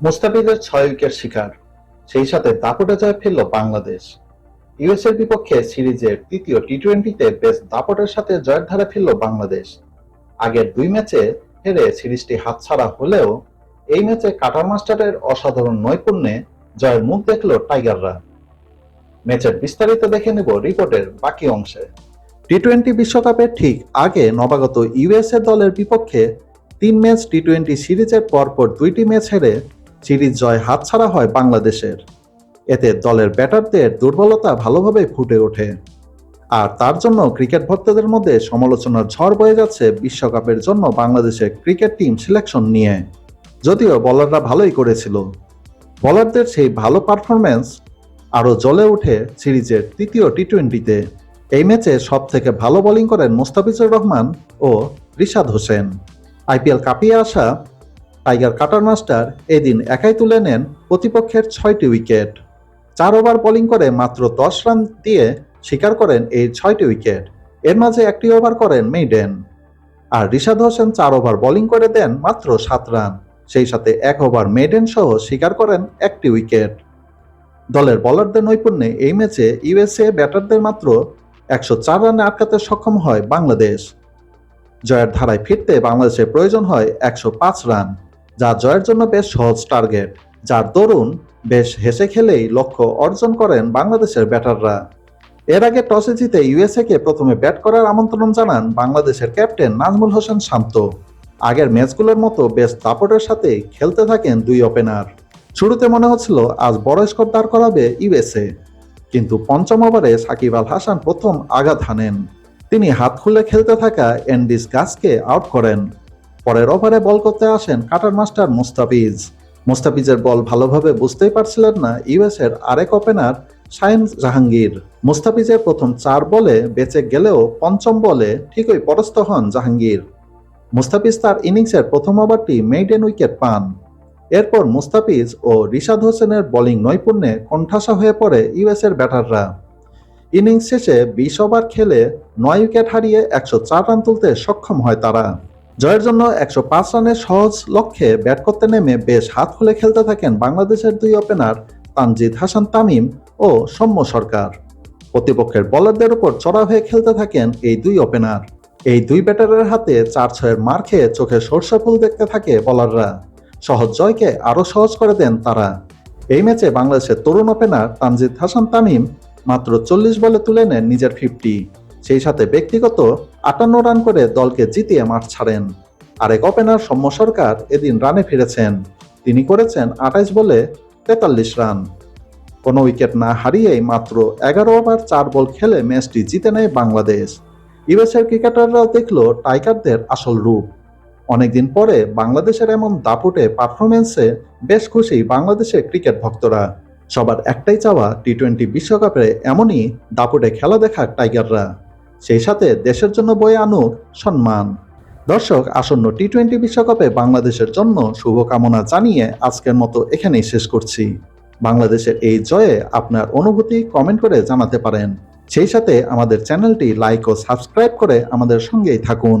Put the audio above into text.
মুস্তাফিজের ছয় উইকেট শিকার। সেই সাথে দাপটে জয় ফেলল বাংলাদেশ। ইউএস এর বিপক্ষে সিরিজের তৃতীয় টি টোয়েন্টিতে বেশ দাপটের সাথে জয়ের ধারা ফেলল বাংলাদেশ। আগের দুই ম্যাচে হেরে সিরিজটি হাতছাড়া হলেও এই ম্যাচে কাটার মাস্টারের অসাধারণ নৈপুণ্যে জয়ের মুখ দেখল টাইগাররা। ম্যাচের বিস্তারিত দেখে নেব রিপোর্টের বাকি অংশে। টি টোয়েন্টি বিশ্বকাপের ঠিক আগে নবাগত ইউএসএ দলের বিপক্ষে তিন ম্যাচ টি টোয়েন্টি সিরিজের পরপর দুইটি ম্যাচ হেরে সিরিজ জয় হাতছাড়া হয় বাংলাদেশের। এতে দলের ব্যাটারদের দুর্বলতা ভালোভাবে ফুটে ওঠে। আর তার জন্য ক্রিকেট ভক্তদের মধ্যে সমালোচনার ঝড় বয়ে যাচ্ছে বিশ্বকাপের জন্য বাংলাদেশের ক্রিকেট টিম সিলেকশন নিয়ে। যদিও বলাররা ভালোই করেছিল। বলারদের সেই ভালো পারফরম্যান্স আরও জ্বলে ওঠে সিরিজের তৃতীয় টি টোয়েন্টিতে এই ম্যাচে সব থেকে ভালো বোলিং করেন মুস্তাফিজুর রহমান ও রিশাদ হোসেন। আইপিএল কাঁপিয়ে আসা টাইগার কাটার মাস্টার এদিন একাই তুলে নেন প্রতিপক্ষের ছয়টি উইকেট। চার ওভার বোলিং করে মাত্র দশ রান দিয়ে শিকার করেন এই ছয়টি উইকেট। এর মাঝে একটি ওভার করেন মেইডেন। আর রিশাদ হোসেন চার ওভার বোলিং করে দেন মাত্র সাত রান। সেই সাথে এক ওভার মেডেন সহ শিকার করেন একটি উইকেট। দলের বলারদের নৈপুণ্যে এই ম্যাচে ইউএসএ ব্যাটারদের মাত্র একশো চার রানে আটকাতে সক্ষম হয় বাংলাদেশ। জয়ের ধারায় ফিরতে বাংলাদেশের প্রয়োজন হয় একশো পাঁচ রান। যা জয়ের জন্য বেশ সহজ টার্গেট, যার দরুন বেশ হেসে খেলেই লক্ষ্য অর্জন করেন বাংলাদেশের ব্যাটাররা। এর আগে টসে জিতে ইউএসএ কে প্রথমে ব্যাট করার আমন্ত্রণ জানান বাংলাদেশের ক্যাপ্টেন নাজমুল হোসেন শান্ত। আগের ম্যাচগুলোর মতো বেশ দাপটের সাথে খেলতে থাকেন দুই ওপেনার। শুরুতে মনে হচ্ছিল আজ বড় স্কোর দাঁড় করাবে ইউএসএ, কিন্তু পঞ্চম ওভারে সাকিব আল হাসান প্রথম আঘাত হানেন। তিনি হাত খুলে খেলতে থাকা এন্ডিস গাছকে আউট করেন। পরের ওভারে বল করতে আসেন কাটার মাস্টার মুস্তাফিজ। মুস্তাফিজের বল ভালোভাবে বুঝতেই পারছিলেন না ইউএস এর আরেক ওপেনার শাহিন জাহাঙ্গীর। মুস্তাফিজের প্রথম চার বলে বেঁচে গেলেও পঞ্চম বলে ঠিকই পরাস্ত হন জাহাঙ্গীর। মুস্তাফিজ তার ইনিংসের প্রথম ওভারটি মেইডেন উইকেট পান। এরপর মুস্তাফিজ ও রিশাদ হোসেনের বোলিং নৈপুণ্যে কণ্ঠাসা হয়ে পড়ে ইউএস এর ব্যাটাররা। ইনিংস শেষে বিশ ওভার খেলে নয় উইকেট হারিয়ে একশো চার রান তুলতে সক্ষম হয় তারা। জয়ের জন্য একশো পাঁচ রানের সহজ লক্ষ্যে ব্যাট করতে নেমে বেশ হাত খুলে খেলতে থাকেন বাংলাদেশের দুই ওপেনার তানজিদ হাসান তামিম ও সৌম্য সরকার। প্রতিপক্ষের বলারদের উপর চড়া হয়ে খেলতে থাকেন এই দুই ওপেনার। এই দুই ব্যাটারের হাতে চার ছয়ের মার খেয়ে চোখে সর্ষে ফুল দেখতে থাকে বলাররা। সহজ জয়কে আরও সহজ করে দেন তারা। এই ম্যাচে বাংলাদেশের তরুণ ওপেনার তানজিদ হাসান তামিম মাত্র চল্লিশ বলে তুলে নেন নিজের ফিফটি। সেই সাথে ব্যক্তিগত আটান্ন রান করে দলকে জিতিয়ে মাঠ ছাড়েন। আরেক ওপেনার সৌম্য সরকার এদিন রানে ফিরেছেন। তিনি করেছেন আঠাইশ বলে তেতাল্লিশ রান। কোনো উইকেট না হারিয়েই মাত্র এগারো ওভার চার বল খেলে ম্যাচটি জিতে নেয় বাংলাদেশ। ইউএসের ক্রিকেটাররাও দেখল টাইগারদের আসল রূপ। অনেকদিন পরে বাংলাদেশের এমন দাপুটে পারফরমেন্সে বেশ খুশি বাংলাদেশের ক্রিকেট ভক্তরা। সবার একটাই চাওয়া টি টোয়েন্টি বিশ্বকাপে এমনই দাপুটে খেলা দেখা টাইগাররা। সেই সাথে দেশের জন্য বয়ে আনুক সম্মান। দর্শক, আসন্ন টি টোয়েন্টি বিশ্বকাপে বাংলাদেশের জন্য শুভকামনা জানিয়ে আজকের মতো এখানেই শেষ করছি। বাংলাদেশের এই জয়ে আপনার অনুভূতি কমেন্ট করে জানাতে পারেন। সেই সাথে আমাদের চ্যানেলটি লাইক ও সাবস্ক্রাইব করে আমাদের সঙ্গেই থাকুন।